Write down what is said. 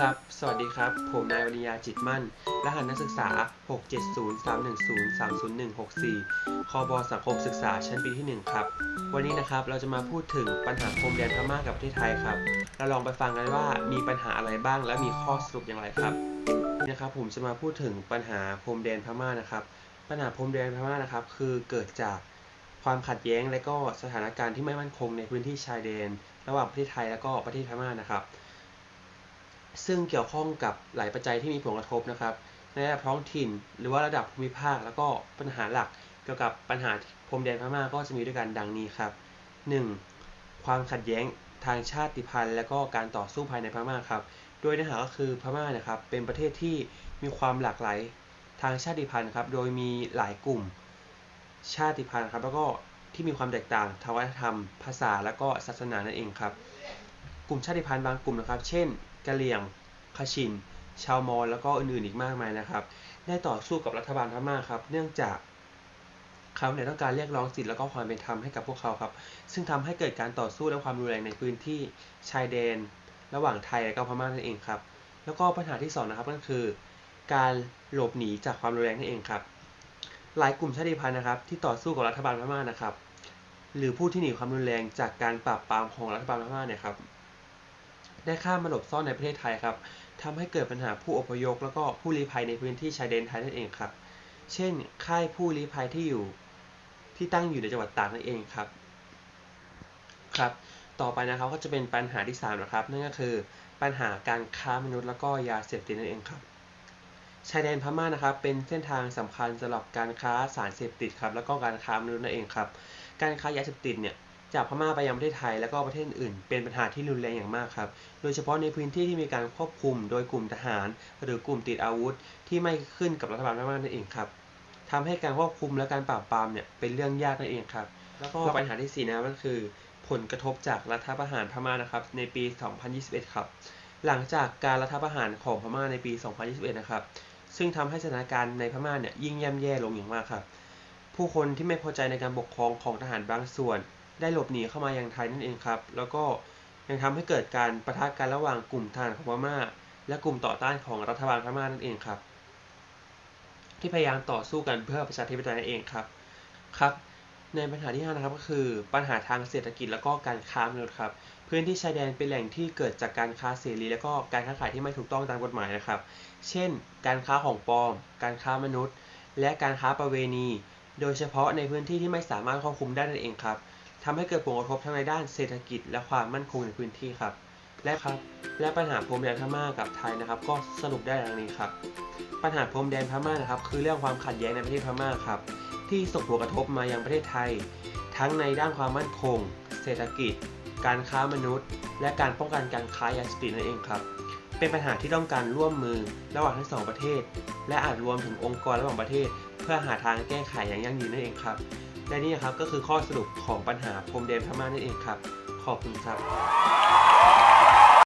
ครับ สวัสดีครับ ผมนายวริยาจิตมั่น รหัสนักศึกษา 67031030164คบสังคมศึกษาชั้นปีที่ 1 ครับ วันนี้นะครับ เราจะมาพูดถึงปัญหาพรมแดนพม่ากับประเทศไทยครับ เราลองไปฟังกันว่ามีปัญหาอะไรบ้าง และมีข้อสรุปอย่างไรครับนี่นะครับ ผมจะมาพูดถึงปัญหาพรมแดนพม่านะครับ ปัญหาพรมแดนพม่านะครับ คือเกิดจากความขัดแย้งและก็สถานการณ์ที่ไม่มั่นคงในพื้นที่ชายแดน ระหว่างประเทศไทยและก็ประเทศพม่านะครับ ซึ่งเกี่ยวข้องกับหลายปัจจัยที่มีผลกระทบนะครับในระดับท้องถิ่น หรือว่าระดับภูมิภาค แล้วก็ปัญหาหลักเกี่ยวกับปัญหาพรมแดนพม่าก็จะมีด้วยกันดังนี้ครับ 1. ความขัดแย้งทางชาติพันธุ์ และก็การต่อสู้ภายในพม่าครับ โดยเนื้อหาก็คือพม่านะครับเป็นประเทศที่มีความหลากหลายทางชาติพันธุ์ครับ โดยมีหลายกลุ่มชาติพันธุ์ครับ แล้วก็ที่มีความแตกต่างทางวัฒนธรรม ภาษา และก็ศาสนานั่นเองครับ กลุ่มชาติพันธุ์บางกลุ่มนะครับ เช่นกะเหรี่ยงคาชิน ชาวมอญแล้วก็อื่นๆอีกมากมายนะครับ ได้ต่อสู้กับรัฐบาลพม่าครับ เนื่องจากเขาเนี่ยต้องการเรียกร้องสิทธิและก็ความเป็นธรรมให้กับพวกเขาครับ ซึ่งทำให้เกิดการต่อสู้และความรุนแรงในพื้นที่ชายแดน ระหว่างไทยและก็พม่านั่นเองครับ แล้วก็ปัญหาที่สองนะครับก็คือ การหลบหนีจากความรุนแรงนั่นเองครับหลายกลุ่มชาติพันธุ์นะครับ ที่ต่อสู้กับรัฐบาลพม่านะครับ หรือผู้ที่หนีความรุนแรงจากการปราบปรามของรัฐบาลพม่าเนี่ยครับ ได้ข้ามมาหลบซ่อนในประเทศไทยครับทำให้เกิดปัญหาผู้อพยพแล้วก็ผู้ลี้ภัยในพื้นที่ชายแดนไทยนั่นเองครับ เช่น ค่ายผู้ลี้ภัยที่อยู่ที่ตั้งอยู่ในจังหวัดตากนั่นเองครับ ครับ ต่อไปนะครับก็จะเป็นปัญหาที่3นะครับ นั่นก็คือปัญหาการค้ามนุษย์แล้วก็ยาเสพติดนั่นเองครับชายแดนพม่านะครับเป็นเส้นทางสำคัญสำหรับการค้าสารเสพติดครับแล้วก็การค้ามนุษย์นั่นเองครับ การค้ายาเสพติดเนี่ย จากพม่าไปยังประเทศไทยแล้วก็ประเทศอื่นเป็นปัญหาที่รุนแรงอย่างมากครับ โดยเฉพาะในพื้นที่ที่มีการควบคุมโดยกลุ่มทหาร หรือกลุ่มติดอาวุธ ที่ไม่ขึ้นกับรัฐบาลพม่านั่นเองครับทำให้การควบคุมและการปราบปรามเนี่ยเป็นเรื่องยากนั่นเองครับ แล้วก็ปัญหาที่4นะครับก็คือ ผลกระทบจากรัฐประหารพม่านะครับในปี 2021 ครับ หลังจากการรัฐประหารของพม่าในปี 2021 นะครับ ซึ่งทำให้สถานการณ์ในพม่าเนี่ยยิ่งย่ำแย่ลงอย่างมากครับ ผู้คนที่ไม่พอใจในการปกครองของทหารบางส่วน ได้หลบหนีเข้ามายังไทยนั่นเองครับ แล้วก็ยังทำให้เกิดการประทะกันระหว่างกลุ่มทหารของพม่า และกลุ่มต่อต้านของรัฐบาลพม่านั่นเองครับ ที่พยายามต่อสู้กันเพื่อประชาธิปไตยนั่นเองครับครับ ในปัญหาที่5นะครับก็คือปัญหาทางเศรษฐกิจแล้วก็การค้ามนุษย์ครับพื้นที่ชายแดนเป็นแหล่งที่เกิดจากการค้าเสรีแล้วก็การค้าขายที่ไม่ถูกต้องตามกฎหมายนะครับ เช่น การค้าของปลอม การค้ามนุษย์ และการค้าประเวณี โดยเฉพาะในพื้นที่ที่ไม่สามารถควบคุมได้นั่นเองครับ ทำให้เกิดผลกระทบทั้งในด้านเศรษฐกิจและความมั่นคงในพื้นที่ครับ และครับ และปัญหาพรมแดนพม่ากับไทยนะครับ ก็สรุปได้ดังนี้ครับ ปัญหาพรมแดนพม่านะครับ คือเรื่องความขัดแย้งในประเทศพม่าครับ ที่ส่งผลกระทบมายังประเทศไทย ทั้งในด้านความมั่นคง เศรษฐกิจ การค้ามนุษย์ และการป้องกันการค้ายาเสพติดนั่นเองครับ เป็นปัญหาที่ต้องการร่วมมือระหว่างทั้งสองประเทศ และอาจรวมถึงองค์กรระหว่างประเทศ เพื่อหาทางแก้ไขอย่างยั่งยืนนั่นเองครับ และนี่ครับก็คือข้อสรุปของปัญหาพรมแดนพม่านั่นเองครับ ขอบคุณครับ